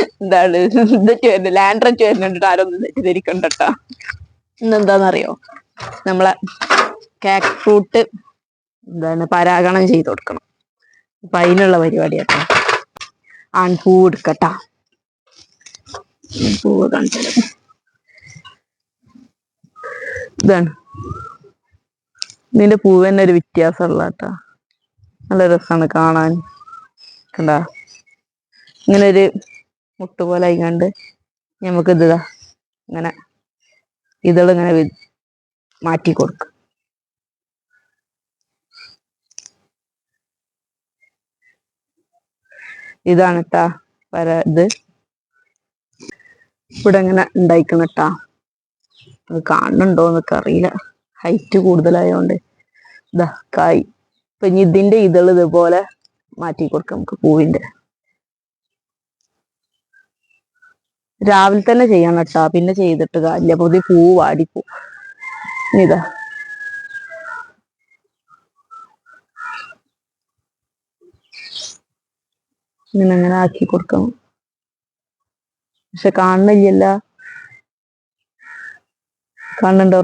എന്താണ്? ഇതൊക്കെ വരുന്നത് ലാൻഡ്രൻ വരുന്നുണ്ട് ആരൊന്നും തെറ്റിദ്ധരിക്കണ്ടട്ടാ. ഇന്നെന്താന്നറിയോ? നമ്മളെ കാക്ക് ഫ്രൂട്ട് എന്താണ് പരാഗണം ചെയ്ത് കൊടുക്കണം. അപ്പൊ അതിനുള്ള പരിപാടിയാട്ടോ. ആൺപൂ എടുക്കട്ടാ. പൂവ് ഇതാണ്. ഇതിന്റെ പൂവ് തന്നെ ഒരു വ്യത്യാസമുള്ള കേട്ടാ നല്ല രസമാണ് കാണാൻ. കണ്ട? ഇങ്ങനൊരു മുട്ട് പോലെ ആയിക്കാണ്ട് നമുക്ക് ഇതാ ഇങ്ങനെ ഇതളിങ്ങനെ മാറ്റി കൊടുക്കും ഇതാണ് ട്ടാ വര ഇത്. ഇവിടെ ഇങ്ങനെ ഉണ്ടായിക്കണട്ടാ അത് കാണുന്നുണ്ടോ എന്നൊക്കെ അറിയില്ല. ഹൈറ്റ് കൂടുതലായോണ്ട് ഇതാ കായ്. ഇപ്പൊ ഇനി ഇതിന്റെ ഇതൾ ഇതുപോലെ മാറ്റി കൊടുക്കാം നമുക്ക് പൂവിന്റെ. രാവിലെ തന്നെ ചെയ്യണം കേട്ടാ. പിന്നെ ചെയ്തിട്ട് കാര്യമില്ല. പുതിയ പൂ വാടിപ്പോ. ഇതാ. ഇങ്ങനെ അങ്ങനെ ആക്കി കൊടുക്കണം. പക്ഷെ കാണണില്ലല്ല കാണുന്നുണ്ടോ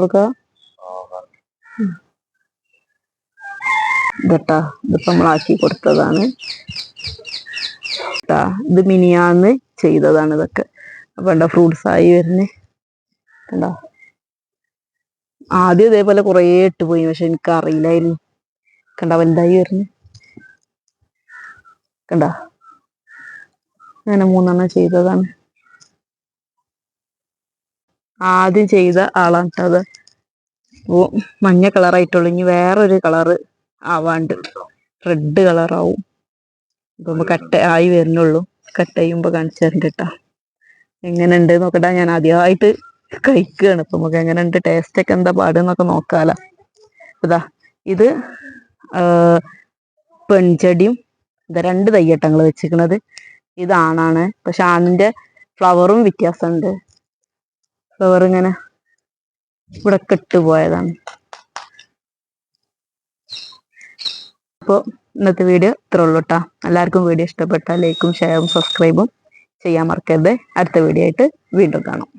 ഇതട്ടാ ഇതിപ്പോ നമ്മൾ ആക്കി കൊടുത്തതാണ്. ഇത് മിനിയാന്ന് ചെയ്തതാണ് ഇതൊക്കെ. എന്താ ഫ്രൂട്ട്സ് ആയി വരുന്നേ. കണ്ടോ? ആദ്യം ഇതേപോലെ കുറേ ഇട്ട് പോയി പക്ഷെ എനിക്ക് അറിയില്ലായിരുന്നു കണ്ട വലുതായി വരുന്നു? കണ്ട? അങ്ങനെ മൂന്നെണ്ണം ചെയ്തതാണ്. ആദ്യം ചെയ്ത ആളാണ് അത്. ഓ മഞ്ഞ കളറായിട്ടുള്ളൂ ഇനി വേറൊരു കളറ് ആവാണ്ട് റെഡ് കളറാവും ഇപ്പം കട്ട ആയി വരുന്നുള്ളൂ. കട്ട് ചെയ്യുമ്പോ കാണിച്ചു തരണ്ട കേട്ടാ. എങ്ങനെ ഉണ്ട് നോക്കട്ടെ ഞാൻ ആദ്യമായിട്ട് കഴിക്കുകയാണ് ഇപ്പൊ നമുക്ക് എങ്ങനെ ഉണ്ട് ടേസ്റ്റ് ഒക്കെ എന്താ പാടുന്നൊക്കെ നോക്കാല. ഇതാ ഇത് പെൺചെടിയും ഇത് രണ്ട് തയ്യട്ടങ്ങൾ വെച്ചിരിക്കുന്നത് ഇത് ആണാണ് പക്ഷെ ആണിന്റെ ഫ്ലവറും വ്യത്യാസമുണ്ട്. ഫ്ലവർ ഇങ്ങനെ ഇവിടെ കെട്ടുപോയതാണ് അപ്പോൾ ഇന്നത്തെ വീഡിയോ ഇത്രയുള്ളൂട്ടാ എല്ലാവർക്കും വീഡിയോ ഇഷ്ടപ്പെട്ട ലൈക്കും ഷെയറും സബ്സ്ക്രൈബും ചെയ്യാൻ മറക്കരുത്. അടുത്ത വീഡിയോ ആയിട്ട് വീണ്ടും കാണാം.